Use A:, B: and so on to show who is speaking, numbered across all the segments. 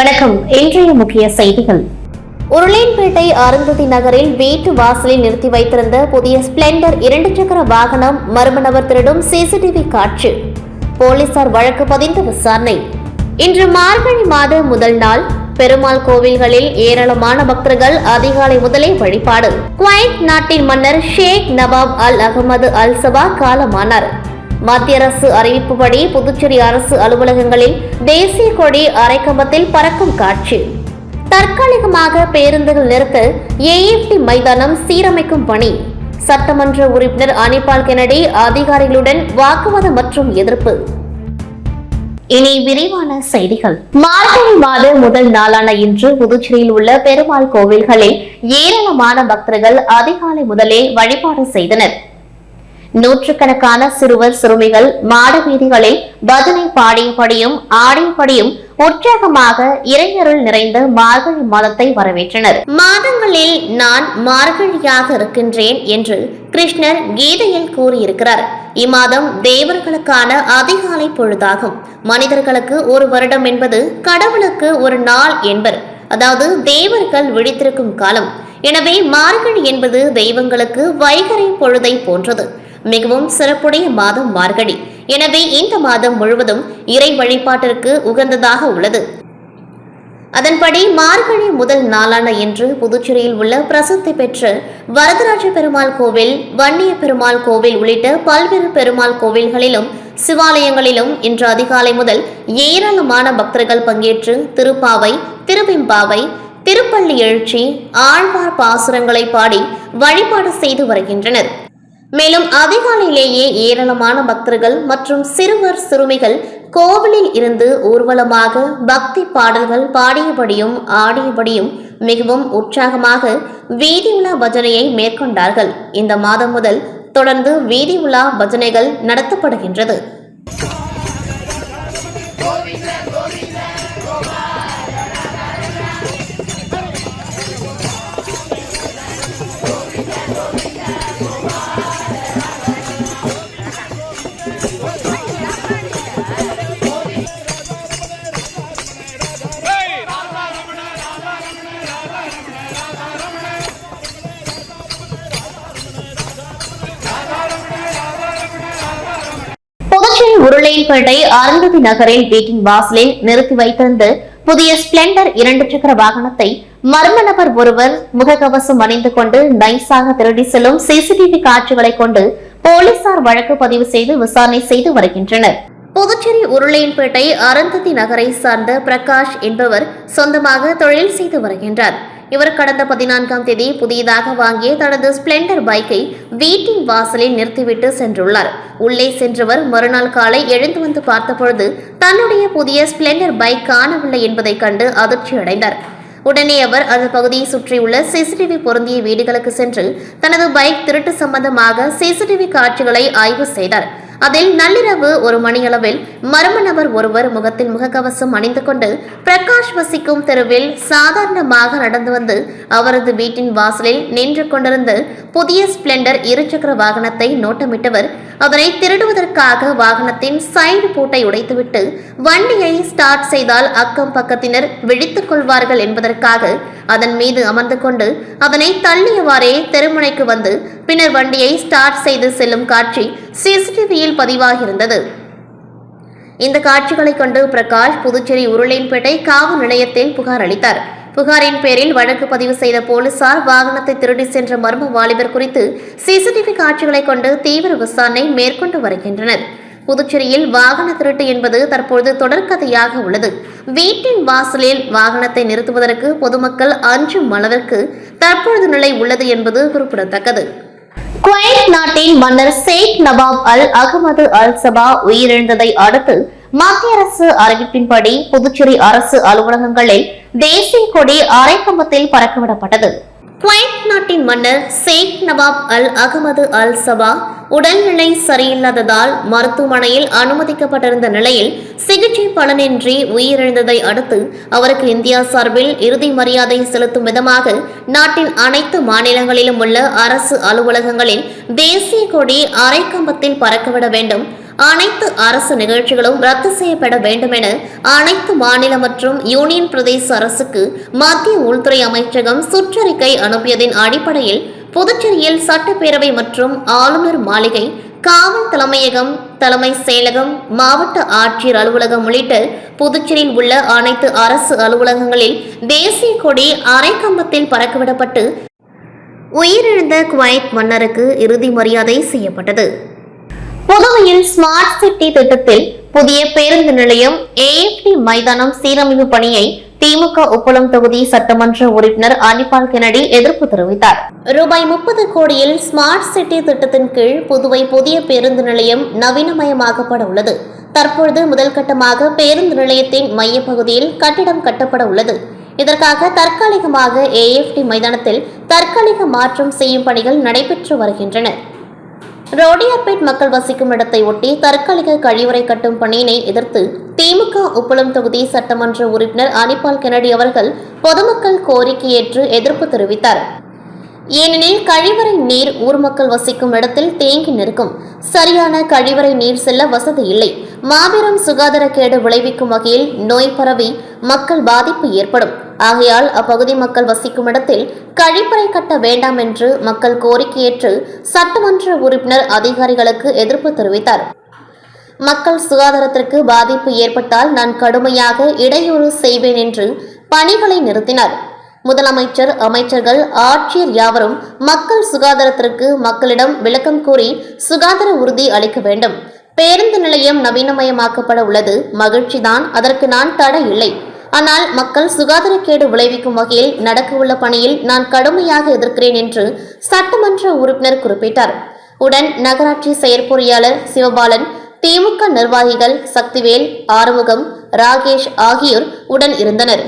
A: வணக்கம். இன்றைய முக்கிய செய்திகள். உருளையன்பேட்டை அருந்ததி நகரில் வீட்டு வாசலில் நிறுத்தி வைத்திருந்த புதிய ஸ்பிளெண்டர் இரண்டு சக்கர வாகனம் மர்ம நபர் திருடும் சிசிடிவி காட்சி. போலீசார் வழக்கு பதிந்து விசாரணை. இன்று மார்கழி மாத முதல் நாள் பெருமாள் கோவில்களில் ஏராளமான பக்தர்கள் அதிகாலை முதலே வழிபாடு. குவைத் நாட்டின் மன்னர் ஷேக் நவாப் அல் அகமது அல் சபா காலமானார். மத்திய அரசு அறிவிப்புப்படி புதுச்சேரி அரசு அலுவலகங்களில் தேசிய கொடி அரைக்கம்பத்தில் பறக்கும் காட்சி. தற்காலிகமாக பேருந்துகள் நிறுத்த ஏஎஃப்டி மைதானம் சீரமைக்கும் பணி. சட்டமன்ற உறுப்பினர் அனிபால் கெனடி அதிகாரிகளுடன் வாக்குவாதம் மற்றும் எதிர்ப்பு. இனி விரிவான செய்திகள். மார்கழி மாத முதல் நாளான இன்று புதுச்சேரியில் உள்ள பெருமாள் கோவில்களில் ஏராளமான பக்தர்கள் அதிகாலை முதலே வழிபாடு செய்தனர். நூற்றுக்கணக்கான சிறுவர் சிறுமிகள் மாட வீதிகளில் பஜனை பாடியபடியும் ஆடியபடியும் உற்சாகமாக இறையருள் நிறைந்த மார்கழி மாதத்தை வரவேற்றனர். மாதங்களில் நான் மார்கழியாக இருக்கின்றேன் என்று கிருஷ்ணர் கீதையில் கூறியிருக்கிறார். இம்மாதம் தேவர்களுக்கான அதிகாலை பொழுதாகும். மனிதர்களுக்கு ஒரு வருடம் என்பது கடவுளுக்கு ஒரு நாள் என்பர். அதாவது தேவர்கள் விழித்திருக்கும் காலம். எனவே மார்கழி என்பது தெய்வங்களுக்கு வைகரை பொழுதை போன்றது. மிகவும் சிறப்புடைய மாதம் மார்கழி. எனவே இந்த மாதம் முழுவதும் இறை வழிபாட்டிற்கு உகந்ததாக உள்ளது. அதன்படி மார்கழி முதல் நாளான இன்று புதுச்சேரியில் உள்ள பிரசித்தி பெற்ற வரதராஜ பெருமாள் கோவில் வன்னிய பெருமாள் கோவில் உள்ளிட்ட பல்வேறு பெருமாள் கோவில்களிலும் சிவாலயங்களிலும் இன்று அதிகாலை முதல் ஏராளமான பக்தர்கள் பங்கேற்று திருப்பாவை திருபிம்பாவை திருப்பள்ளி எழுச்சி ஆழ்வார் பாசுரங்களை பாடி வழிபாடு செய்து வருகின்றனர். மேலும் அதிகாலையிலேயே ஏராளமான பக்தர்கள் மற்றும் சிறுவர் சிறுமிகள் கோவிலில் இருந்து ஊர்வலமாக பக்தி பாடல்கள் பாடியபடியும் ஆடியபடியும் மிகவும் உற்சாகமாக வீதி உலா பஜனையை மேற்கொண்டார்கள். இந்த மாதம் முதல் தொடர்ந்து வீதி உலா பஜனைகள் நடத்தப்படுகின்றது. புதுச்சேரி அருந்ததி நகரில் வீட்டின் வாசலில் நிறுத்தி வைத்திருந்து புதிய ஸ்பிளெண்டர் இரண்டு சக்கர வாகனத்தை மர்ம நபர் ஒருவர் முகக்கவசம் அணிந்து கொண்டு நைஸாக திருடி செல்லும் சிசிடிவி காட்சிகளை கொண்டு போலீசார் வழக்கு பதிவு செய்து விசாரணை செய்து வருகின்றனர். புதுச்சேரி உருளையன்பேட்டை அருந்ததி நகரை சார்ந்த பிரகாஷ் என்பவர் சொந்தமாக தொழில் செய்து வருகின்றார். இவர் கடந்த பதினான்காம் தேதி புதியதாக வாங்கிய தனது ஸ்பிளெண்டர் பைக்கை வீட்டின் வாசலில் நிறுத்திவிட்டு சென்றுள்ளார். உள்ளே சென்றவர் மறுநாள் காலை எழுந்து வந்து பார்த்தபொழுது தன்னுடைய புதிய ஸ்பிளெண்டர் பைக் காணவில்லை என்பதைக் கண்டு அதிர்ச்சியடைந்தார். உடனே அவர் அந்த பகுதியை சுற்றியுள்ள சிசிடிவி பொருந்திய வீடுகளுக்கு சென்று தனது பைக் திருட்டு சம்பந்தமாக சிசிடிவி காட்சிகளை ஆய்வு செய்தார். அதில் நள்ளிரவு ஒரு மணியளவில் மர்ம நபர் ஒருவர் முகத்தில் முகக்கவசம் அணிந்து கொண்டு பிரகாஷ் வசிக்கும் தெருவில் சாதாரணமாக நடந்து வந்து அவரது வீட்டின் வாசலில் நின்று கொண்டிருந்த புதிய ஸ்பிளெண்டர் இருசக்கர வாகனத்தை நோட்டமிட்டவர். அதனை திருடுவதற்காக வாகனத்தின் சைடு பூட்டை உடைத்துவிட்டு வண்டியை ஸ்டார்ட் செய்தால் அக்கம் பக்கத்தினர் விழித்துக் கொள்வார்கள் என்பதற்காக அதன் மீது அமர்ந்து கொண்டு அதனை தள்ளியவாறே தெருமுனைக்கு வந்து பின்னர் வண்டியை ஸ்டார்ட் செய்து செல்லும் காட்சி சிசிடிவியில் பதிவாகியிருந்தது. இந்த காட்சிகளை கண்டு பிரகாஷ் புதுச்சேரி உருளையன்பேட்டை காவல் நிலையத்தில் புகார் அளித்தார். புகாரின் பேரில் வழக்கு பதிவு செய்த போலீசார் வாகனத்தை திருடி சென்ற மர்ம வாலிபர் குறித்து சிசிடிவி காட்சிகளை கொண்டு தீவிர விசாரணை மேற்கொண்டு வருகின்றனர். புதுச்சேரியில் வாகன திருட்டு என்பது தற்பொழுது தொடர்கதையாக உள்ளது. வீட்டின் வாசலில் வாகனத்தை நிறுத்துவதற்கு பொதுமக்கள் அஞ்சும் அளவிற்கு தற்பொழுது நிலை உள்ளது என்பது குறிப்பிடத்தக்கது. குவைத் நாட்டின் மன்னர் ஷேக் நவாப் அல் அகமது அல் சபா உயிரிழந்ததை அடுத்து மத்திய அரசு அறிவிப்பின்படி புதுச்சேரி அரசு அலுவலகங்களில் தேசிய கொடி அரைக்கம்பத்தில் பறக்கவிடப்பட்டது. குவைத் நாட்டின் மன்னர் ஷேக் நவாப் அல் அகமது அல் சபா உடல்நிலை சரியில்லாததால் மருத்துவமனையில் அனுமதிக்கப்பட்டிருந்த நிலையில் சிகிச்சை பலனின்றி உயிரிழந்ததை அடுத்து அவருக்கு இந்தியா சார்பில் இறுதி மரியாதை செலுத்தும் விதமாக நாட்டின் அனைத்து மாநிலங்களிலும் உள்ள அரசு அலுவலகங்களில் தேசிய கொடி அரைக்கம்பத்தில் பறக்கவிட வேண்டும் அனைத்து அரசு நிகழ்ச்சிகளும் ரத்து செய்யப்பட வேண்டும் என அனைத்து மாநில மற்றும் யூனியன் பிரதேச அரசுக்கு மத்திய உள்துறை அமைச்சகம் சுற்றறிக்கை அனுப்பியதின் அடிப்படையில் புதுச்சேரியில் சட்டப்பேரவை மற்றும் ஆளுநர் மாளிகை காவல் தலைமையகம் தலைமை செயலகம் மாவட்ட ஆட்சியர் அலுவலகம் உள்ளிட்ட புதுச்சேரியில் உள்ள அனைத்து அரசு அலுவலகங்களில் தேசிய கொடி அரைக்கம்பத்தில் பறக்கவிடப்பட்டு உயிரிழந்த குவைத் மன்னருக்கு இறுதி மரியாதை செய்யப்பட்டது. புதுவையில் ஸ்மார்ட் சிட்டி திட்டத்தில் புதிய பேருந்து நிலையம் ஏஎப்டி மைதானம் சீரமைப்பு பணியை திமுக உப்பளம் தொகுதி சட்டமன்ற உறுப்பினர் அனிபால் கெனடி எதிர்ப்பு தெரிவித்தார். ரூபாய் முப்பது கோடியில் ஸ்மார்ட் சிட்டி திட்டத்தின் கீழ் புதுவை புதிய பேருந்து நிலையம் நவீனமயமாக்கப்பட உள்ளது. தற்பொழுது முதல் கட்டமாக பேருந்து நிலையத்தின் மையப்பகுதியில் கட்டிடம் கட்டப்பட உள்ளது. இதற்காக தற்காலிகமாக ஏஎஃப்டி மைதானத்தில் தற்காலிக மாற்றம் செய்யும் பணிகள் நடைபெற்று வருகின்றன. ரோடியார்பேட் மக்கள் வசிக்கும் இடத்தை ஒட்டி தற்காலிக கழிவுறை கட்டும் பணியினை எதிர்த்து திமுக உப்பளம் தொகுதி சட்டமன்ற உறுப்பினர் அனிபால் கெனடி அவர்கள் பொதுமக்கள் கோரிக்கையேற்று எதிர்ப்பு தெரிவித்தார். ஏனெனில் கழிவறை நீர் ஊர் மக்கள் வசிக்கும் இடத்தில் தேங்கி நிற்கும். சரியான கழிவறை நீர் செல்ல வசதி இல்லை. மாபெரும் சுகாதாரக்கேடு விளைவிக்கும் வகையில் நோய் பரவி மக்கள் பாதிப்பு ஏற்படும். ஆகையால் அப்பகுதி மக்கள் வசிக்கும் இடத்தில் கழிப்பறை கட்ட வேண்டாம் என்று மக்கள் கோரிக்கையேற்று சட்டமன்ற உறுப்பினர் அதிகாரிகளுக்கு எதிர்ப்பு தெரிவித்தார். மக்கள் சுகாதாரத்திற்கு பாதிப்பு ஏற்பட்டால் நான் கடுமையாக இடையூறு செய்வேன் என்று பணிகளை நிறுத்தினார். முதலமைச்சர் அமைச்சர்கள் ஆட்சியர் யாவரும் மக்கள் சுகாதாரத்திற்கு மக்களிடம் விளக்கம் கூறி சுகாதார உறுதி அளிக்க வேண்டும். பேருந்து நிலையம் நவீனமயமாக்கப்பட உள்ளது. மகிழ்ச்சிதான். அதற்கு நான் தடை இல்லை. ஆனால் மக்கள் சுகாதாரக்கேடு விளைவிக்கும் வகையில் நடக்கவுள்ள பணியில் நான் கடுமையாக எதிர்க்கிறேன் என்று சட்டமன்ற உறுப்பினர் குறிப்பிட்டார். உடன் நகராட்சி செயற்பொறியாளர் சிவபாலன் திமுக நிர்வாகிகள் சக்திவேல் ஆறுமுகம் ராகேஷ் ஆகியோர் உடன் இருந்தனர்.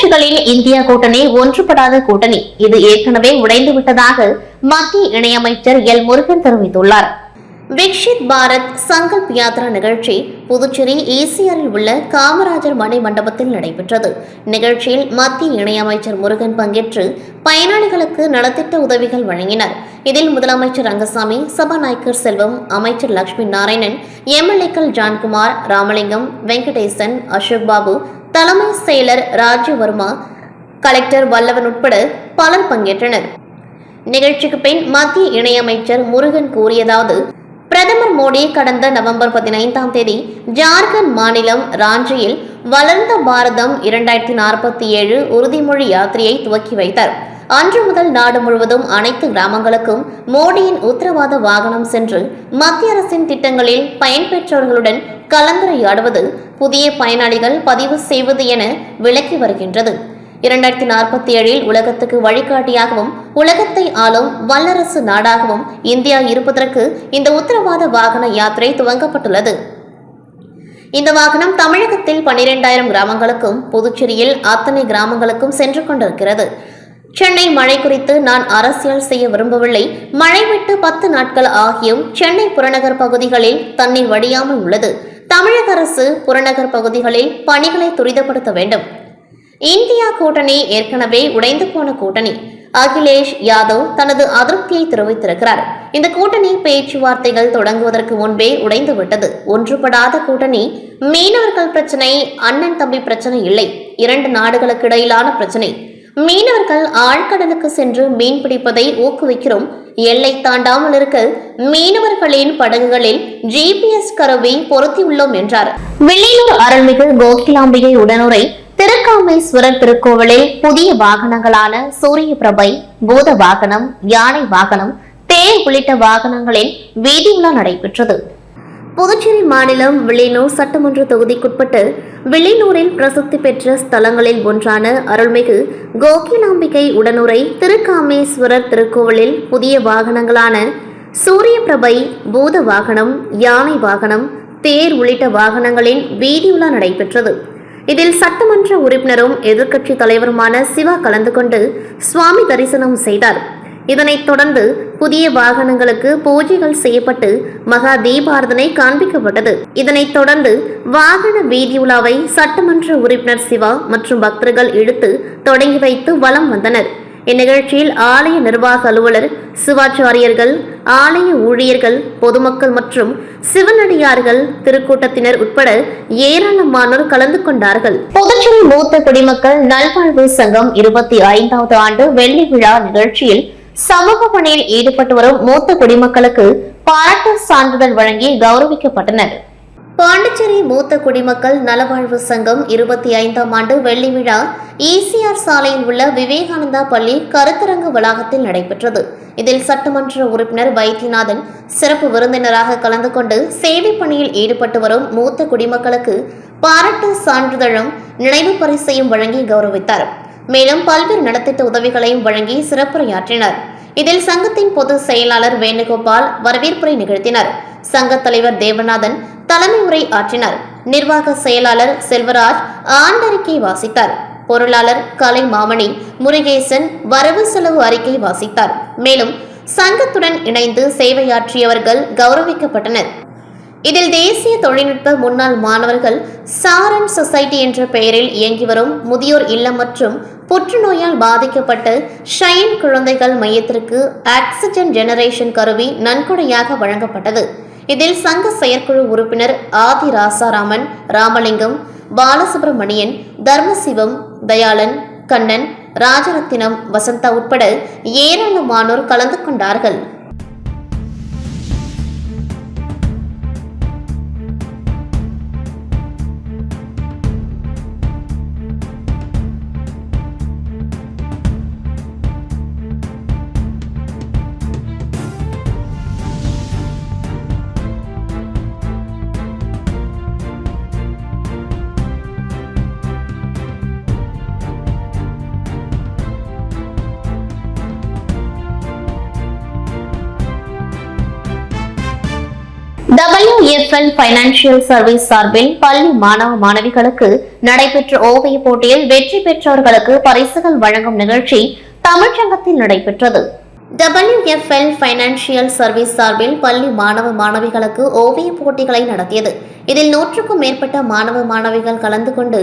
A: எதிர்க்கட்சிகளின் இந்தியா கூட்டணி ஒன்றுபடாத கூட்டணி. இது ஏற்கனவே உடைந்து விட்டதாக மத்திய இணையமைச்சர் எல். முருகன் தெரிவித்துள்ளார். விக்ஷித் பாரத் சங்கல்ப் யாத்ரா நிகழ்ச்சி புதுச்சேரி ஈசிஆரில் உள்ள காமராஜர் மணி மண்டபத்தில் நடைபெற்றது. நிகழ்ச்சியில் மத்திய இணையமைச்சர் முருகன் பங்கேற்று பயனாளிகளுக்கு நலத்திட்ட உதவிகள் வழங்கினார். இதில் முதலமைச்சர் ரங்கசாமி சபாநாயகர் செல்வம் அமைச்சர் லட்சுமி நாராயணன் எம்எல்ஏக்கள் ஜான்குமார் ராமலிங்கம் வெங்கடேசன் அசோக் பாபு தலைமை செயலர் ராஜ்யவர்மா கலெக்டர் வல்லவன் உட்பட பலர் பங்கேற்றனர். நிகழ்ச்சிக்கு பின் மத்திய இணையமைச்சர் முருகன் கூறியதாவது பிரதமர் மோடி கடந்த நவம்பர் பதினைந்தாம் தேதி ஜார்க்கண்ட் மாநிலம் ராஞ்சியில் வளர்ந்த பாரதம் இரண்டாயிரத்தி நாற்பத்தி ஏழு உறுதிமொழி யாத்திரையை துவக்கி வைத்தார். அன்று முதல் நாடு முழுவதும் அனைத்து கிராமங்களுக்கும் மோடியின் உத்தரவாத வாகனம் சென்று மத்திய அரசின் திட்டங்களில் பயன்பெற்றவர்களுடன் கலந்துரையாடுவது புதிய பயனாளிகள் பதிவு செய்வது என விளக்கி வருகின்றது. இரண்டாயிரத்தி நாற்பத்தி ஏழில் உலகத்துக்கு வழிகாட்டியாகவும் உலகத்தை ஆளும் வல்லரசு நாடாகவும் இந்தியா இருப்பதற்கு இந்த உத்தரவாத வாகன யாத்திரை துவங்கப்பட்டுள்ளது. இந்த வாகனம் தமிழகத்தில் பனிரெண்டாயிரம் கிராமங்களுக்கும் புதுச்சேரியில் அத்தனை கிராமங்களுக்கும் சென்று கொண்டிருக்கிறது. சென்னை மழை குறித்து நான் அரசியல் செய்ய விரும்பவில்லை. மழை விட்டு பத்து நாட்கள் ஆகியும் சென்னை புறநகர் பகுதிகளில் தண்ணீர் வடியாமல் உள்ளது. தமிழக அரசு புறநகர் பகுதிகளில் பணிகளை துரிதப்படுத்த வேண்டும். இந்தியா கூட்டணி ஏற்கனவே உடைந்து போன கூட்டணி. அகிலேஷ் யாதவ் தனது அதிருப்தியை தெரிவித்திருக்கிறார். இந்த கூட்டணி பேச்சுவார்த்தைகள் தொடங்குவதற்கு முன்பே உடைந்து விட்டது. ஒன்றுபடாத கூட்டணி. மீனவர்கள் பிரச்சனை அண்ணன் தம்பி பிரச்சனை இல்லை. இரண்டு நாடுகளுக்கு இடையிலான பிரச்சனை. மீனவர்கள் ஆழ்கடலுக்கு சென்று மீன் பிடிப்பதை ஊக்குவிக்கிறோம். எல்லை தாண்டாமல் இருக்க மீனவர்களின் படகுகளில் ஜிபிஎஸ் கருவி பொருத்தியுள்ளோம் என்றார். வெள்ளையூர் அருள்மிகு கோகிலாம்பிகை உடனுரை திருக்காமேஸ்வரர் திருக்கோவிலில் புதிய வாகனங்களான சூரிய பிரபை பூத வாகனம் யானை வாகனம் தேர் உள்ளிட்ட வாகனங்களின் வீதி உலா நடைபெற்றது. புதுச்சேரி மாநிலம் வில்லியனூர் சட்டமன்ற தொகுதிக்குட்பட்டு வில்லியனூரில் பிரசித்தி பெற்ற ஸ்தலங்களில் ஒன்றான அருள்மிகு கோகிலாம்பிகை உடனுரை திருக்காமேஸ்வரர் திருக்கோவிலில் புதிய வாகனங்களான சூரிய பிரபை பூத வாகனம் யானை வாகனம் தேர் உள்ளிட்ட வாகனங்களின் வீதி உலா நடைபெற்றது. இதில் சட்டமன்ற உறுப்பினரும் எதிர்க்கட்சி தலைவருமான சிவா கலந்து கொண்டு சுவாமி தரிசனம் செய்தார். இதனைத் தொடர்ந்து புதிய வாகனங்களுக்கு பூஜைகள் செய்யப்பட்டு மகா தீபாரதனை காண்பிக்கப்பட்டது. இதனைத் தொடர்ந்து வாகன வீதி உலாவை சட்டமன்ற உறுப்பினர் சிவா மற்றும் பக்தர்கள் இழுத்து தொடங்கி வைத்து வலம் வந்தனர். இந்நிகழ்ச்சியில் ஆலய நிர்வாக அலுவலர் சிவாச்சாரியர்கள் ஆலய ஊழியர்கள் பொதுமக்கள் மற்றும் சிவனடியார்கள் திருக்கூட்டத்தினர் உட்பட ஏராளமானோர் கலந்து கொண்டார்கள். புதுச்சேரி மூத்த குடிமக்கள் நல்வாழ்வு சங்கம் இருபத்தி ஐந்தாவது ஆண்டு வெள்ளி விழா நிகழ்ச்சியில் சமூக பணியில் ஈடுபட்டு வரும் மூத்த குடிமக்களுக்கு பாராட்டு சான்றிதழ் வழங்கி கௌரவிக்கப்பட்டனர். பாண்டிச்சேரி மூத்த குடிமக்கள் நலவாழ்வு சங்கம் இருபத்தி ஐந்தாம் ஆண்டு வெள்ளி விழா ஈசிஆர் சாலையில் உள்ள விவேகானந்தா பள்ளி கருத்தரங்கு வளாகத்தில் நடைபெற்றது. இதில் சட்டமன்ற உறுப்பினர் வைத்தியநாதன் சிறப்பு விருந்தினராக கலந்து கொண்டு சேவை பணியில் ஈடுபட்டு வரும் மூத்த குடிமக்களுக்கு பாராட்டு சான்றிதழும் நினைவு பரிசையும் வழங்கி கௌரவித்தார். மேலும் பல்வேறு நலத்திட்ட உதவிகளையும் வழங்கி சிறப்புரையாற்றினர். இதில் சங்கத்தின் பொதுச் செயலாளர் வேணுகோபால் வரவேற்புரை நிகழ்த்தினர். சங்க தலைவர் தேவநாதன் தலைமை உரை ஆற்றினார். நிர்வாக செயலாளர் செல்வராஜ் ஆண்டறிக்கை வாசித்தார். பொருளாளர் கலை மாமணி முருகேசன் வரவு செலவு அறிக்கை வாசித்தார். மேலும் சங்கத்துடன் இணைந்து சேவையாற்றியவர்கள் கௌரவிக்கப்பட்டனர். இதில் தேசிய தொழில்நுட்ப முன்னாள் மாணவர்கள் சாரன் சொசைட்டி என்ற பெயரில் இயங்கி வரும் முதியோர் இல்லம் மற்றும் புற்றுநோயால் பாதிக்கப்பட்ட ஷைன் குழந்தைகள் மையத்திற்கு ஆக்சிஜன் ஜெனரேஷன் கருவி நன்கொடையாக வழங்கப்பட்டது. இதில் சங்க செயற்குழு உறுப்பினர் ஆதி ராசாராமன் ராமலிங்கம் பாலசுப்ரமணியன் தர்மசிவம் தயாளன் கண்ணன் ராஜரத்தினம் வசந்தா உட்பட ஏராளமானோர் கலந்து கொண்டார்கள். WFL பைனான்சியல் சர்வீஸ் சார்பில் பள்ளி மாணவ மாணவிகளுக்கு நடைபெற்ற ஓவிய போட்டியில் வெற்றி பெற்றவர்களுக்கு பரிசுகள் வழங்கும் நிகழ்ச்சி தமிழ்ச்சங்கத்தில் நடைபெற்றது. WFL பைனான்சியல் சர்வீஸ் சார்பில் பள்ளி மாணவ மாணவிகளுக்கு ஓவிய போட்டிகளை நடத்தியது. இதில் நூற்றுக்கும் மேற்பட்ட மாணவ மாணவிகள் கலந்து கொண்டு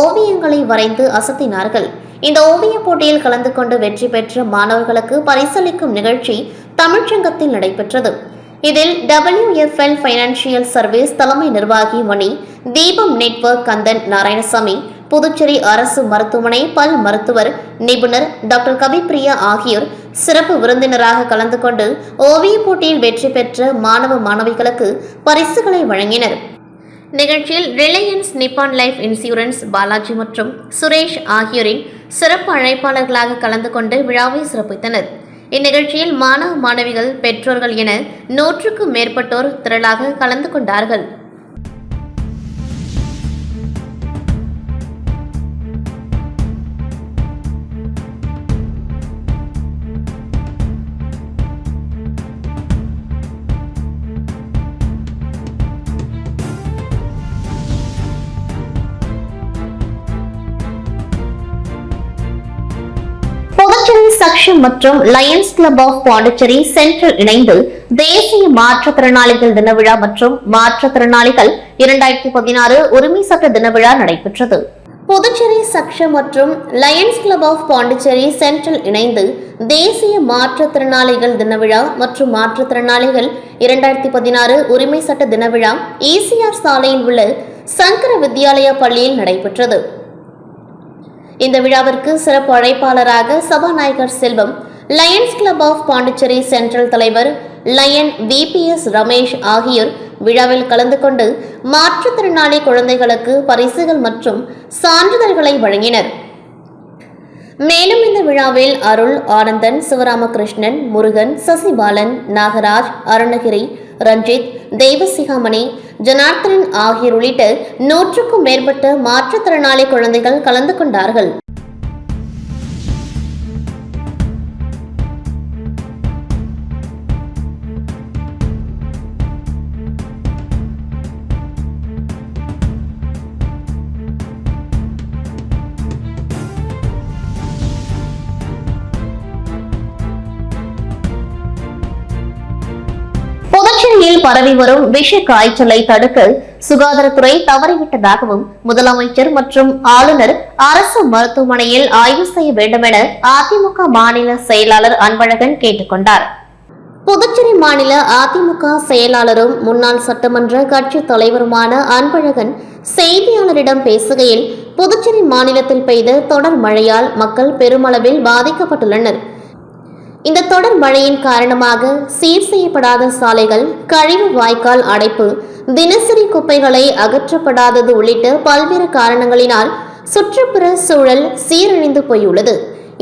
A: ஓவியங்களை வரைந்து அசத்தினார்கள். இந்த ஓவிய போட்டியில் கலந்து கொண்டு வெற்றி பெற்ற மாணவர்களுக்கு பரிசளிக்கும் நிகழ்ச்சி தமிழ்ச்சங்கத்தில் நடைபெற்றது. இதில் டபிள்யூஎஃப்எல் ஃபைனான்சியல் சர்வீஸ் தலைமை நிர்வாகி மணி தீபம் நெட்வொர்க் கந்தன் நாராயணசாமி புதுச்சேரி அரசு மருத்துவமனை பல் மருத்துவர் நிபுணர் டாக்டர் கவிப்பிரியா ஆகியோர் சிறப்பு விருந்தினராக கலந்து கொண்டு ஓவியப் போட்டியில் வெற்றி பெற்ற மாணவ மாணவிகளுக்கு பரிசுகளை வழங்கினர். நிகழ்ச்சியில் Reliance Nippon life insurance Balaji மற்றும் சுரேஷ் ஆகியோரின் சிறப்பு அழைப்பாளர்களாக கலந்து கொண்டு விழாவை சிறப்பித்தனர். இந்நிகழ்ச்சியில் மாணவ மாணவிகள் பெற்றோர்கள் என நூற்றுக்கும் மேற்பட்டோர் திரளாக கலந்து கொண்டார்கள். புதுச்சேரி மற்றும் Lions club of Pondicherry central இணைந்து தேசிய மாற்றுத்திறனாளிகள் தின விழா மற்றும் மாற்றுத்திறனாளிகள் இரண்டாயிரத்தி பதினாறு உரிமை சட்ட தின விழா நடைபெற்றது. புதுச்சேரி சக்ஷம் மற்றும் Lions club of Pondicherry central இணைந்து தேசிய மாற்றுத்திறனாளிகள் தின விழா மற்றும் மாற்றுத்திறனாளிகள் இரண்டாயிரத்தி பதினாறு உரிமை சட்ட தின விழா ஈசிஆர் சாலையில் உள்ள சங்கர வித்யாலயா பள்ளியில் நடைபெற்றது. இந்த விழாவிற்கு சிறப்பு அழைப்பாளராக சபாநாயகர் Selvam Lions club of Pondicherry central தலைவர் லயன் விபிஎஸ் ரமேஷ் ஆகியோர் விழாவில் கலந்து கொண்டு மாற்றுத்திறனாளி குழந்தைகளுக்கு பரிசுகள் மற்றும் சான்றிதழ்களை வழங்கினர். மேலும் இந்த விழாவில் அருள் ஆனந்தன் சிவராமகிருஷ்ணன் முருகன் சசிபாலன் நாகராஜ் அருணகிரி ரஞ்சித் தெய்வசிகாமணி ஜனார்த்தனன் ஆகியோர் உள்ளிட்ட நூற்றுக்கும் மேற்பட்ட மாற்றுத்திறனாளி குழந்தைகள் கலந்து கொண்டார்கள். புதுச்சேரியில் பரவி வரும் விஷ காய்ச்சலை தடுக்க சுகாதாரத்துறை தவறிவிட்டதாகவும் முதலமைச்சர் மற்றும் ஆளுநர் அரசு மருத்துவமனையில் ஆய்வு செய்ய வேண்டும் என அதிமுக மாநில செயலாளர் அன்பழகன் கேட்டுக்கொண்டார் புதுச்சேரி மாநில அதிமுக செயலாளரும் முன்னாள் சட்டமன்ற கட்சி தலைவருமான அன்பழகன் செய்தியாளரிடம் பேசுகையில் புதுச்சேரி மாநிலத்தில் பெய்த தொடர் மழையால் மக்கள் பெருமளவில் பாதிக்கப்பட்டுள்ளனர். இந்த தொடர் மழையின் காரணமாக சீர் செய்யப்படாத சாலைகள் கழிவு வாய்க்கால் அடைப்பு தினசரி குப்பைகளை அகற்றப்படாதது உள்ளிட்ட பல்வேறு காரணங்களினால் சுற்றுப்புற சூழல் சீரழிந்து போயுள்ளது.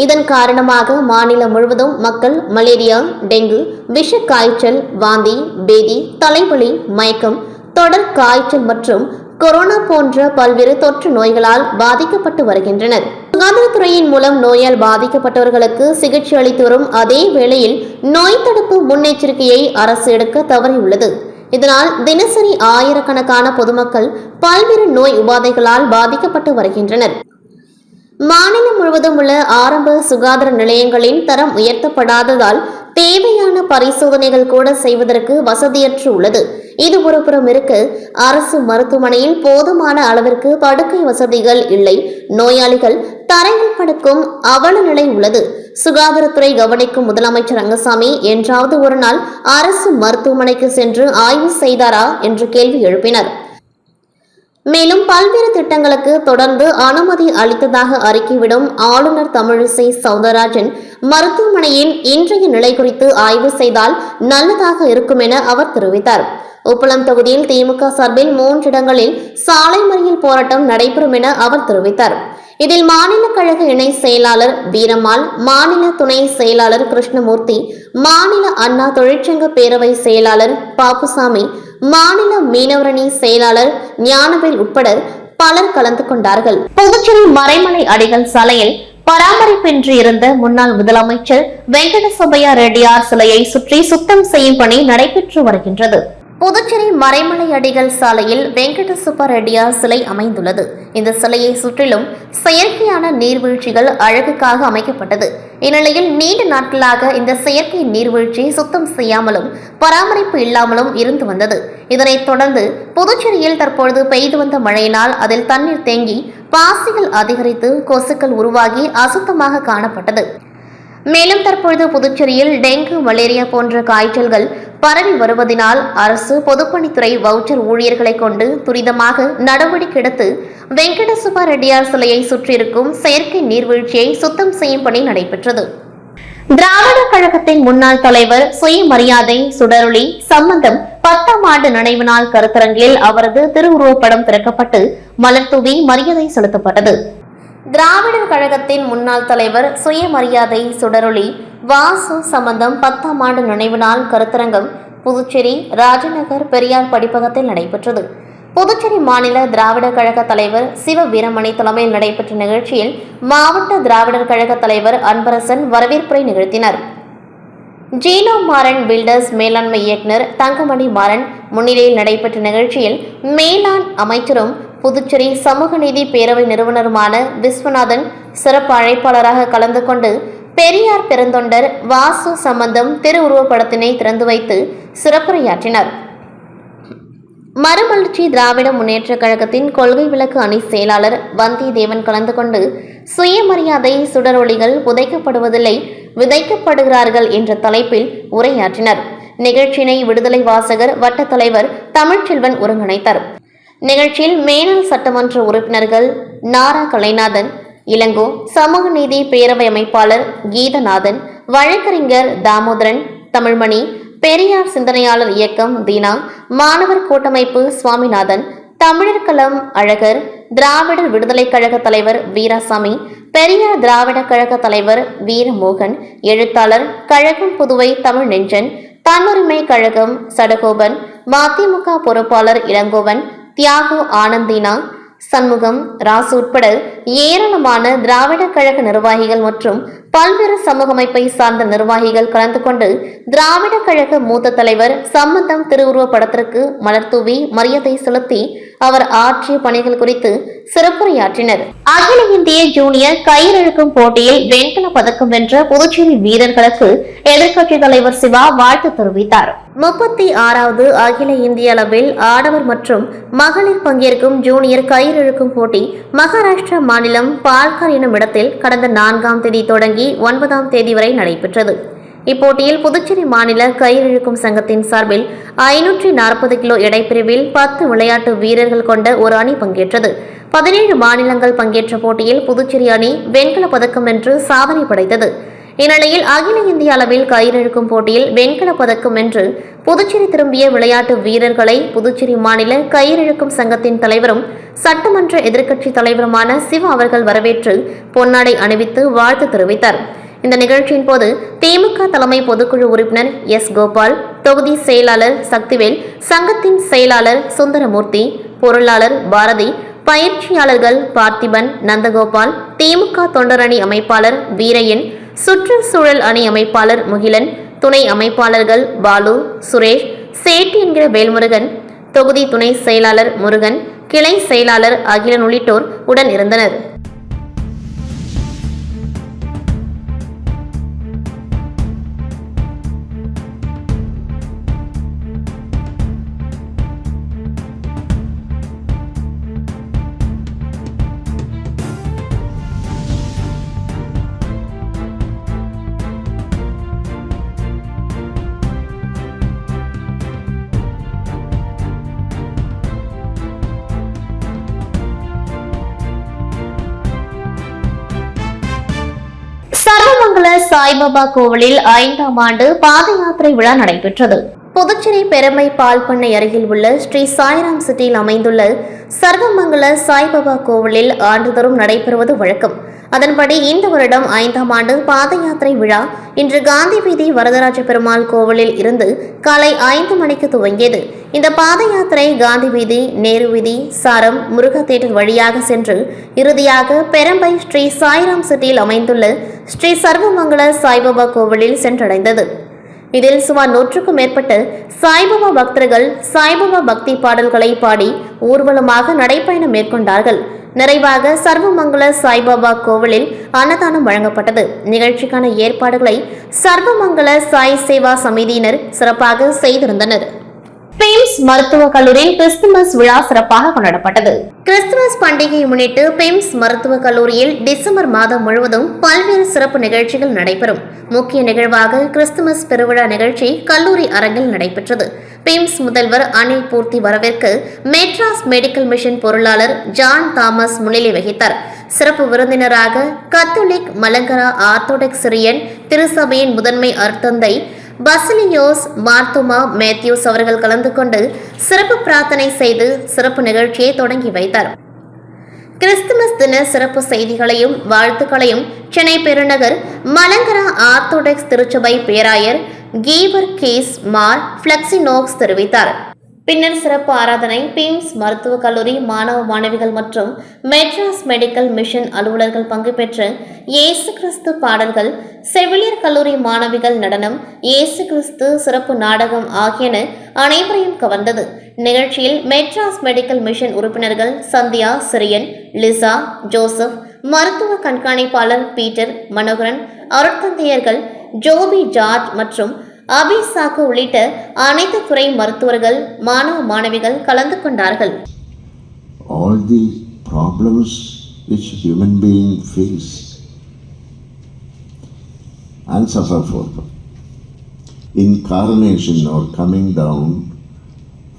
A: இதன் காரணமாக மாநிலம் முழுவதும் மக்கள் மலேரியா டெங்கு விஷ காய்ச்சல் வாந்தி பேதி தலைவலி மயக்கம் தொடர் காய்ச்சல் மற்றும் கொரோனா போன்ற பல்வேறு தொற்று நோய்களால் பாதிக்கப்பட்டு வருகின்றனர். சுகாதாரத்துறையின் மூலம் நோயால் பாதிக்கப்பட்டவர்களுக்கு சிகிச்சை அளித்து வரும் அதே வேளையில் நோய் தடுப்பு முன்னெச்சரிக்கையை அரசு எடுக்க தவறியுள்ளது. இதனால் தினசரி ஆயிரக்கணக்கான பொதுமக்கள் பல்வேறு நோய் உபாதைகளால் பாதிக்கப்பட்டு வருகின்றனர். மாநிலம் முழுவதும் உள்ள ஆரம்ப சுகாதார நிலையங்களின் தரம் உயர்த்தப்படாததால் தேவையான பரிசோதனைகள் கூட செய்வதற்கு வசதியற்று உள்ளது. இது ஒருபுறம் இருக்க. அரசு மருத்துவமனையில் போதுமான அளவிற்கு படுக்கை வசதிகள் இல்லை. நோயாளிகள் தரையில் படுக்கும் அவல நிலை உள்ளது. சுகாதாரத்துறை கவனிக்கும் முதலமைச்சர் ரங்கசாமி என்றாவது ஒரு நாள் அரசு மருத்துவமனைக்கு சென்று ஆய்வு செய்தாரா? என்று கேள்வி எழுப்பினர். மேலும் பல்வேறு திட்டங்களுக்கு தொடர்ந்து அனுமதி அளித்ததாக அறிக்கைவிடும் ஆளுநர் தமிழிசை சவுந்தரராஜன் மருத்துவமனையின் இன்றைய நிலை குறித்து ஆய்வு செய்தால் நல்லதாக இருக்கும் என அவர் தெரிவித்தார். உப்பளம் தொகுதியில் திமுக சார்பில் மூன்று இடங்களில் சாலை மறியல் போராட்டம் நடைபெறும் என அவர் தெரிவித்தார். இதில் மாநில கழக இணை செயலாளர் வீரம்மாள் மாநில துணை செயலாளர் கிருஷ்ணமூர்த்தி மாநில அண்ணா தொழிற்சங்க பேரவை செயலாளர் பாப்புசாமி மாநில மீனவரணி செயலாளர் ஞானவேல் உட்பட பலர் கலந்து கொண்டார்கள். புதுச்சேரி மறைமலை அடிகள் சாலையில் பராமரிப்பின்றி இருந்த முன்னாள் முதலமைச்சர் வெங்கட சுப்பையா ரெட்டியார் சிலையை சுற்றி சுத்தம் செய்யும் பணி நடைபெற்று வருகின்றது. புதுச்சேரி மறைமலை அடிகள் சாலையில் வெங்கட சுப்ப ரெட்டியார் சிலை அமைந்துள்ளது. இந்த சிலையை சுற்றிலும் செயற்கையான நீர்வீழ்ச்சிகள் அழகுக்காக அமைக்கப்பட்டது. இந்நிலையில் நீண்ட நாட்களாக இந்த செயற்கை நீர்வீழ்ச்சி சுத்தம் செய்யாமலும் பராமரிப்பு இல்லாமலும் இருந்து வந்தது. இதனைத் தொடர்ந்து புதுச்சேரியில் தற்பொழுது பெய்து வந்த மழையினால் அதில் தண்ணீர் தேங்கி பாசிகள் அதிகரித்து கொசுக்கள் உருவாகி அசுத்தமாக காணப்பட்டது. மேலும் தற்பொழுது புதுச்சேரியில் டெங்கு மலேரியா போன்ற காய்ச்சல்கள் பரவி வருவதினால் அரசு பொதுப்பணித்துறை வவுச்சர் ஊழியர்களை கொண்டு துரிதமாக நடவடிக்கை எடுத்து வெங்கடசுப்பா ரெட்டியார் சிலையை சுற்றியிருக்கும் செயற்கை நீர்வீழ்ச்சியை சுத்தம் செய்யும் பணி நடைபெற்றது. திராவிட கழகத்தின் முன்னாள் தலைவர் சுயமரியாதை சுடரொளி சம்பந்தம் பத்தாம் ஆண்டு நினைவு நாள் கருத்தரங்கில் அவரது திருவுருவப்படம் திறக்கப்பட்டு மலர்தூவி மரியாதை செலுத்தப்பட்டது. திராவிடர் கழகத்தின் முன்னாள் தலைவர் சுயமரியாதை சுடரொளி வாசு சம்பந்தம் பத்தாம் ஆண்டு நினைவு நாள் கருத்தரங்கம் புதுச்சேரி ராஜநகர் பெரியார் படிப்பகத்தில் நடைபெற்றது. புதுச்சேரி மாநில திராவிடர் கழக தலைவர் சிவ வீரமணி தலைமையில் நடைபெற்ற நிகழ்ச்சியில் மாவட்ட திராவிடர் கழக தலைவர் அன்பரசன் வரவேற்புரை நிகழ்த்தினர். ஜீனோ மாறன் பில்டர்ஸ் மேலாண்மை இயக்குனர் தங்கமணி மாறன் முன்னிலையில் நடைபெற்ற நிகழ்ச்சியில் மேலாண் அமைச்சரும் புதுச்சேரி சமூக நீதி பேரவை நிறுவனருமான விஸ்வநாதன் சிறப்பு அழைப்பாளராக கலந்து கொண்டு பெரியார் பெருந்தொண்டர் வாசு சம்பந்தம் திருவுருவப்படத்தினை திறந்து வைத்து சிறப்புரையாற்றினர். மறுமலர்ச்சி திராவிட முன்னேற்றக் கழகத்தின் கொள்கை விளக்கு அணி செயலாளர் வந்திதேவன் கலந்து கொண்டு சுயமரியாதை சுடரொளிகள் புதைக்கப்படுவதில்லை விதைக்கப்படுகிறார்கள் என்ற தலைப்பில் உரையாற்றினர். நிகழ்ச்சியினை விடுதலை வாசகர் வட்டத் தலைவர் தமிழ்ச்செல்வன் ஒருங்கிணைத்தார். நிகழ்ச்சியில் மேனல் சட்டமன்ற உறுப்பினர்கள் நாரா கலைநாதன் இளங்கோ சமூக நீதி பேரவை அமைப்பாளர் கீதநாதன் வழக்கறிஞர் தாமோதரன் தமிழ்மணி பெரியார் சிந்தனையாளர் இயக்கம் தீனா மாணவர் கூட்டமைப்பு சுவாமிநாதன் தமிழர் களம் அழகர் திராவிடர் விடுதலைக் கழக தலைவர் வீராசாமி பெரியார் திராவிட கழக தலைவர் வீரமோகன் எழுத்தாளர் கழகம் புதுவை தமிழ் நெஞ்சன் தன்னுரிமை கழகம் சடகோபன் மதிமுக பொறுப்பாளர் இளங்கோவன் தியாகு ஆனந்தினா. சண்முகம் ராசு உட்பட ஏராளமான திராவிட கழக நிர்வாகிகள் மற்றும் பல்வேறு சமூக அமைப்பை சார்ந்த நிர்வாகிகள் கலந்து கொண்டு திராவிட கழக மூத்த தலைவர் சம்பந்தம் திருவுருவ படத்திற்கு மலர்தூவி மரியாதை செலுத்தி அவர் ஆற்றிய பணிகள் குறித்து சிறப்புரையாற்றினர். அகில இந்திய ஜூனியர் கயிறிழுக்கும் போட்டியில் வெண்கல பதக்கம் வென்ற புதுச்சேரி வீரர்களுக்கு எதிர்க்கட்சித் தலைவர் சிவா வாழ்த்து தெரிவித்தார். முப்பத்தி ஆறாவது அகில இந்திய அளவில் ஆடவர் மற்றும் மகளிர் பங்கேற்கும் ஜூனியர் கயிறிழுக்கும் போட்டி மகாராஷ்டிரா மாநிலம் பால்கர் எனும் இடத்தில் கடந்த நான்காம் தேதி தொடங்கி ஒன்பதாம் தேதி வரை நடைபெற்றது. இப்போட்டியில் புதுச்சேரி மாநில கயிறிழுக்கும் சங்கத்தின் சார்பில் ஐநூற்றி நாற்பது கிலோ எடைப்பிரிவில் பத்து விளையாட்டு வீரர்கள் கொண்ட ஒரு அணி பங்கேற்றது. பதினேழு மாநிலங்கள் பங்கேற்ற போட்டியில் புதுச்சேரி அணி வெண்கல பதக்கம் என்று சாதனை படைத்தது. இந்நிலையில் அகில இந்திய அளவில் கயிறிழுக்கும் போட்டியில் வெண்கல பதக்கம் என்று புதுச்சேரி திரும்பிய விளையாட்டு வீரர்களை புதுச்சேரி மாநில கயிறிழுக்கும் சங்கத்தின் தலைவரும் சட்டமன்ற எதிர்க்கட்சி தலைவருமான சிவா அவர்கள் வரவேற்று பொன்னாடை அணிவித்து வாழ்த்து தெரிவித்தார். இந்த நிகழ்ச்சியின் போது திமுக தலைமை பொதுக்குழு உறுப்பினர் எஸ். கோபால் தொகுதி செயலாளர் சக்திவேல் சங்கத்தின் செயலாளர் சுந்தரமூர்த்தி பொருளாளர் பாரதி பயிற்சியாளர்கள் பார்த்திபன் நந்தகோபால் திமுக தொண்டரணி அமைப்பாளர் வீரையன் சுற்றுச்சூழல் அணி அமைப்பாளர் முகிலன் துணை அமைப்பாளர்கள் பாலு சுரேஷ் சேட்டி என்கிற வேல்முருகன் தொகுதி துணை செயலாளர் முருகன் கிளை செயலாளர் அகிலன் உள்ளிட்டோர் உடன் இருந்தனர். சாய்பாபா கோவிலில் ஐந்தாம் ஆண்டு பாத யாத்திரை விழா நடைபெற்றது. புதுச்சேரி பெருமை பால் பண்ணை அருகில் உள்ள ஸ்ரீ சாய்ராம் சிட்டியில் அமைந்துள்ள சர்வமங்கல சாய்பாபா கோவிலில் ஆண்டுதோறும் நடைபெறுவது வழக்கம். அதன்படி இந்த வருடம் ஐந்தாம் ஆண்டு பாத யாத்திரை விழா. இன்று காந்தி வீதி வரதராஜ பெருமாள் கோவிலில் இருந்து காலை ஐந்து மணிக்கு துவங்கியது. இந்த பாத யாத்திரை காந்தி வீதி நேரு வீதி சாரம் முருக தேட்டர் வழியாக சென்று இறுதியாக பெரம்பை ஸ்ரீ சாய்ராம் சிட்டியில் அமைந்துள்ள ஸ்ரீ சர்வமங்கல சாய்பாபா கோவிலில் சென்றடைந்தது. இதில் சுமார் நூற்றுக்கும் மேற்பட்ட சாய்பாபா பக்தர்கள் சாய்பாபா பக்தி பாடல்களை பாடி ஊர்வலமாக நடைப்பயணம் மேற்கொண்டார்கள். நிறைவாக சர்வமங்கல சாய்பாபா கோவிலில் அன்னதானம் வழங்கப்பட்டது. நிகழ்ச்சிக்கான ஏற்பாடுகளை சர்வமங்கல சாய் சேவா சமிதியினர் சிறப்பாக செய்திருந்தனர். பிம்ஸ் மருத்துவக் கல்லூரியில் கிறிஸ்துமஸ் விழா சிறப்பாக கொண்டாடப்பட்டது. கிறிஸ்துமஸ் பண்டிகையை முன்னிட்டு பிம்ஸ் மருத்துவக் கல்லூரியில் டிசம்பர் மாதம் முழுவதும் பல்வேறு சிறப்பு நிகழ்ச்சிகள் நடைபெறும். முக்கிய நிகழ்வாக கிறிஸ்துமஸ் பெருவிழா நிகழ்ச்சி கல்லூரி அரங்கில் நடைபெற்றது. பிம்ஸ் முதல்வர் அனில் பூர்த்தி வரவேற்கு மெட்ராஸ் மெடிக்கல் மிஷன் பொருளாளர் ஜான் தாமஸ் முன்னிலை வகித்தார். சிறப்பு விருந்தினராக கத்தோலிக் மலங்கரா ஆர்த்தோடெக்ஸ் சிரியன் திருசபையின் முதன்மை அர்த்தந்தை பசிலியோஸ் மார்த்துமா மேத்யூஸ் அவர்கள் கலந்து கொண்டு சிறப்பு பிரார்த்தனை செய்து சிறப்பு நிகழ்ச்சியை தொடங்கி வைத்தார். கிறிஸ்துமஸ் தின சிறப்பு செய்திகளையும் வாழ்த்துக்களையும் சென்னை பெருநகர் மலங்கரா ஆர்த்தோடாக்ஸ் திருச்சபை பேராயர் கீவர் கேஸ் மார் பிளக்சினோக்ஸ் தெரிவித்தார். பின்னர் சிறப்பு ஆராதனை பிம்ஸ் மருத்துவக் கல்லூரி மாணவ மாணவிகள் மற்றும் மெட்ராஸ் மெடிக்கல் மிஷன் அலுவலர்கள் பங்கு பெற்று இயேசு கிறிஸ்து பாடல்கள் செவிலியர் கல்லூரி மாணவிகள் நடனம் இயேசு கிறிஸ்து சிறப்பு நாடகம் ஆகியன அனைவரையும் கவர்ந்தது. நிகழ்ச்சியில் மெட்ராஸ் மெடிக்கல் மிஷன் உறுப்பினர்கள் சந்தியா சிரியன் லிசா ஜோசப் மருத்துவ கண்காணிப்பாளர் பீட்டர் மனோகரன் அருட்தந்தையர்கள் ஜோபி ஜார்ஜ் மற்றும் அபிசாக்கு உள்ளிட்ட அனைத்து துறை மருத்துவர்கள் மாணவ மாணவிகள் கலந்து கொண்டார்கள்
B: all the problems which human being feels and suffer for. Incarnation or coming down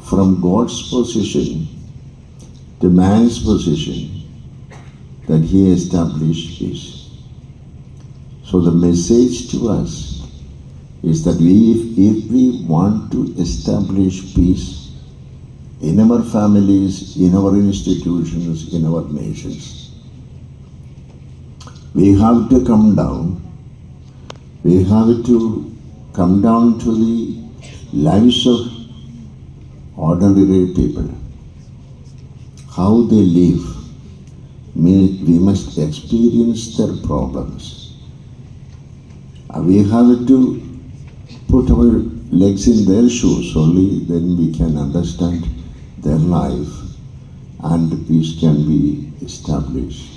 B: from God's position to man's position that he established peace. So the message to us is that we, if we want to establish peace in our families, in our institutions, in our nations, we have to come down. We have to come down to the lives of ordinary people. How they live. We, must experience their problems. Uh, We have to put our legs in their shoes, only then we can understand their life and peace can be established.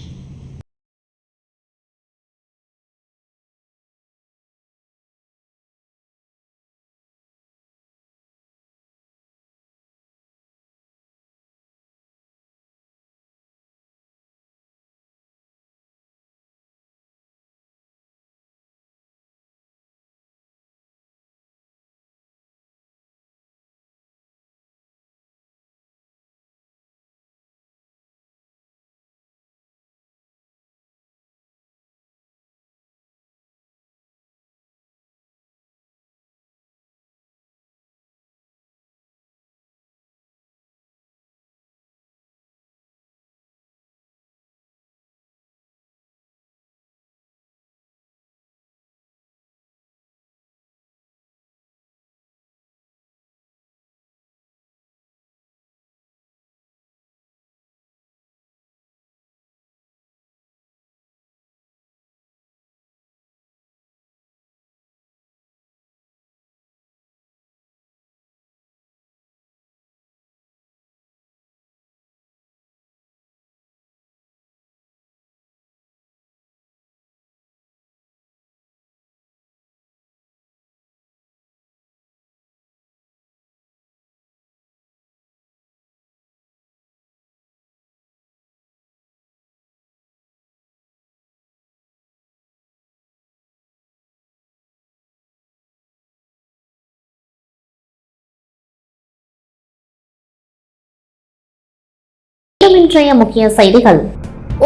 A: மேலும் இன்றைய முக்கிய செய்திகள்.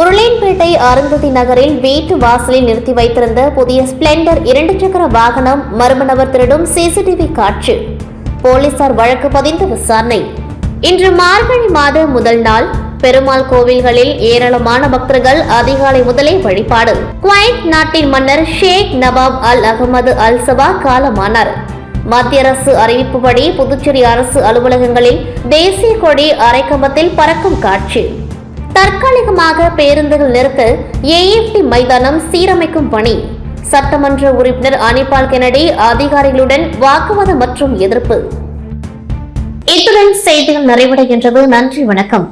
A: உருளையன்பேட்டை அருந்ததி நகரில் வீட்டு வாசலில் நிறுத்தி வைத்திருந்த புதிய ஸ்பிளெண்டர் இரண்டு சக்கர வாகனம் மர்ம நபர் திருடும் சிசிடிவி காட்சி. போலீசார் வழக்கு பதிந்து விசாரணை. இன்று மார்கழி மாத முதல் நாள் பெருமாள் கோவில்களில் ஏராளமான பக்தர்கள் அதிகாலை முதலே வழிபாடு. குவைத் நாட்டின் மன்னர் ஷேக் நவாப் அல் அகமது அல் சபா காலமானார். மத்திய அரசு அறிவிப்புப்படி புதுச்சேரி அரசு அலுவலகங்களில் தேசிய கொடி அரைக்கம்பத்தில் பறக்கும் காட்சி. தற்காலிகமாக பேருந்துகள் நிறுத்த ஏஎஃப்டி மைதானம் சீரமைக்கும் பணி. சட்டமன்ற உறுப்பினர் அனிபால் கெனடி அதிகாரிகளுடன் வாக்குவாதம் மற்றும் எதிர்ப்பு. இத்துடன் செய்திகள் நிறைவடைகின்றது. நன்றி வணக்கம்.